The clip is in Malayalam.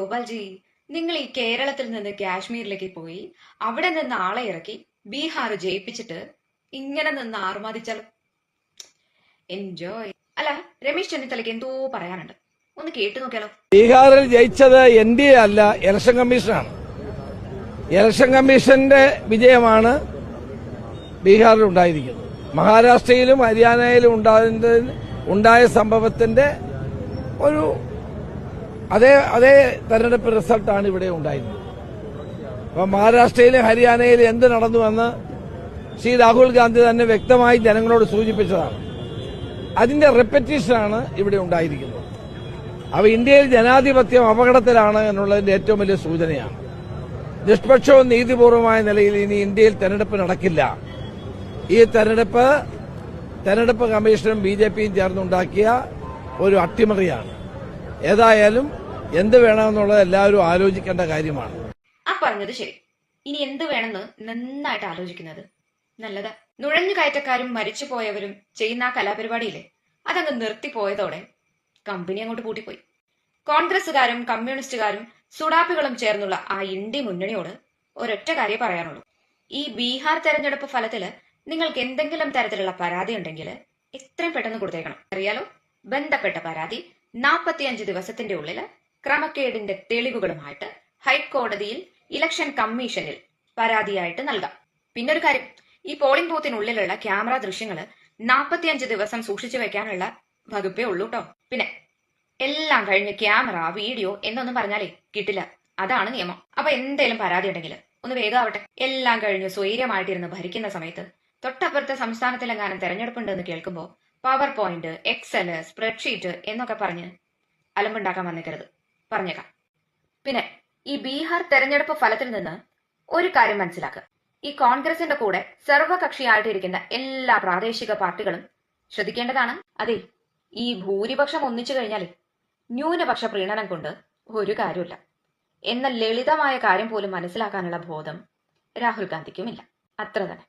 ഗോപാൽജി നിങ്ങൾ ഈ കേരളത്തിൽ നിന്ന് കാശ്മീരിലേക്ക് പോയി അവിടെ നിന്ന് ആളെ ഇറക്കി ബീഹാർ ജയിപ്പിച്ചിട്ട് ഇങ്ങനെ നിന്ന് ആർമാദിച്ചാൽ എൻജോയ് അല്ല രമേശ് ചെന്നിത്തലയ്ക്ക് എന്തോ പറയാനുണ്ട്. ഒന്ന് കേട്ടു നോക്കിയാലോ? ബീഹാറിൽ ജയിച്ചത് എൻ ഡി എ അല്ല ഇലക്ഷൻ കമ്മീഷനാണ്. ഇലക്ഷൻ കമ്മീഷന്റെ വിജയമാണ് ബീഹാറിൽ ഉണ്ടായിരിക്കുന്നത്. മഹാരാഷ്ട്രയിലും ഹരിയാനയിലും ഉണ്ടായ സംഭവത്തിന്റെ ഒരു അതേ അതേ തെരഞ്ഞെടുപ്പ് റിസൾട്ടാണ് ഇവിടെ ഉണ്ടായിരുന്നത്. അപ്പൊ മഹാരാഷ്ട്രയിലും ഹരിയാനയിലും എന്ത് നടന്നുവെന്ന് ശ്രീ രാഹുൽ ഗാന്ധി തന്നെ വ്യക്തമായി ജനങ്ങളോട് സൂചിപ്പിച്ചതാണ്. അതിന്റെ റെപ്പറ്റീഷനാണ് ഇവിടെ ഉണ്ടായിരിക്കുന്നത്. അവ ഇന്ത്യയിൽ ജനാധിപത്യം അപകടത്തിലാണ് എന്നുള്ളതിന്റെ ഏറ്റവും വലിയ സൂചനയാണ്. നിഷ്പക്ഷവും നീതിപൂർവമായ നിലയിൽ ഇനി ഇന്ത്യയിൽ തെരഞ്ഞെടുപ്പ് നടക്കില്ല. ഈ തെരഞ്ഞെടുപ്പ് തെരഞ്ഞെടുപ്പ് കമ്മീഷനും ബി ജെ പിയും ചേർന്നുണ്ടാക്കിയ ഒരു അട്ടിമറിയാണ്. ഏതായാലും എന്ത് വേണമെന്നുള്ളത് എല്ലാവരും ആലോചിക്കേണ്ട കാര്യമാണ്. ആ പറഞ്ഞത് ശരി. ഇനി എന്ത് വേണമെന്ന് നന്നായിട്ട് ആലോചിക്കുന്നത്? നല്ലതാ. നുഴഞ്ഞു കയറ്റക്കാരും മരിച്ചു പോയവരും ചെയ്യുന്ന ആ കലാപരിപാടിയില്ലേ? അതങ്ങ് നിർത്തിപ്പോയതോടെ കമ്പനി അങ്ങോട്ട് പൂട്ടിപ്പോയി. കോൺഗ്രസുകാരും കമ്മ്യൂണിസ്റ്റുകാരും സുഡാപ്പികളും ചേർന്നുള്ള ആ ഇന്ത്യ മുന്നണിയോട് ഒരൊറ്റ കാര്യം പറയാനുള്ളൂ. ഈ ബീഹാർ തെരഞ്ഞെടുപ്പ് ഫലത്തിൽ നിങ്ങൾക്ക് എന്തെങ്കിലും തരത്തിലുള്ള പരാതി ഉണ്ടെങ്കിൽ എത്രയും പെട്ടെന്ന് കൊടുത്തേക്കണം. അറിയാലോ? ബന്ധപ്പെട്ട പരാതി നാൽപ്പത്തിയഞ്ച് ദിവസത്തിന്റെ ഉള്ളിൽ ക്രമക്കേടിന്റെ തെളിവുകളുമായിട്ട് ഹൈക്കോടതിയിൽ ഇലക്ഷൻ കമ്മീഷനിൽ പരാതിയായിട്ട് നൽകാം. പിന്നെ ഒരു കാര്യം ഈ പോളിംഗ് ബൂത്തിനുള്ളിലുള്ള ക്യാമറ ദൃശ്യങ്ങൾ നാൽപ്പത്തിയഞ്ച് ദിവസം സൂക്ഷിച്ചു വെക്കാനുള്ള വകുപ്പേ ഉള്ളൂ കേട്ടോ പിന്നെ എല്ലാം കഴിഞ്ഞ് ക്യാമറ വീഡിയോ എന്നൊന്നും പറഞ്ഞാലേ കിട്ടില്ല. അതാണ് നിയമം. അപ്പൊ എന്തേലും പരാതി ഉണ്ടെങ്കിൽ ഒന്ന് വേഗമാവട്ടെ എല്ലാം കഴിഞ്ഞ് സ്വൈര്യമായിട്ടിരുന്ന് ഭരിക്കുന്ന സമയത്ത് തൊട്ടപ്പുറത്തെ സംസ്ഥാനത്തിലെങ്ങാനും തെരഞ്ഞെടുപ്പുണ്ടെന്ന് കേൾക്കുമ്പോൾ പവർ പോയിന്റ് എക്സൽ സ്പ്രെഡ്ഷീറ്റ് എന്നൊക്കെ പറഞ്ഞ് അലമ്പുണ്ടാക്കാൻ വന്നേക്കരുത്. പറഞ്ഞേക്കാം. പിന്നെ ഈ ബീഹാർ തെരഞ്ഞെടുപ്പ് ഫലത്തിൽ നിന്ന് ഒരു കാര്യം മനസ്സിലാക്കുക ഈ കോൺഗ്രസിന്റെ കൂടെ സർവകക്ഷിയായിട്ടിരിക്കുന്ന എല്ലാ പ്രാദേശിക പാർട്ടികളും ശ്രദ്ധിക്കേണ്ടതാണ്. അതെ ഈ ഭൂരിപക്ഷം ഒന്നിച്ചു കഴിഞ്ഞാൽ ന്യൂനപക്ഷ പ്രീണനം കൊണ്ട് ഒരു കാര്യമില്ല എന്ന ലളിതമായ കാര്യം പോലും മനസ്സിലാക്കാനുള്ള ബോധം രാഹുൽ ഗാന്ധിക്കുമില്ല. അത്ര തന്നെ.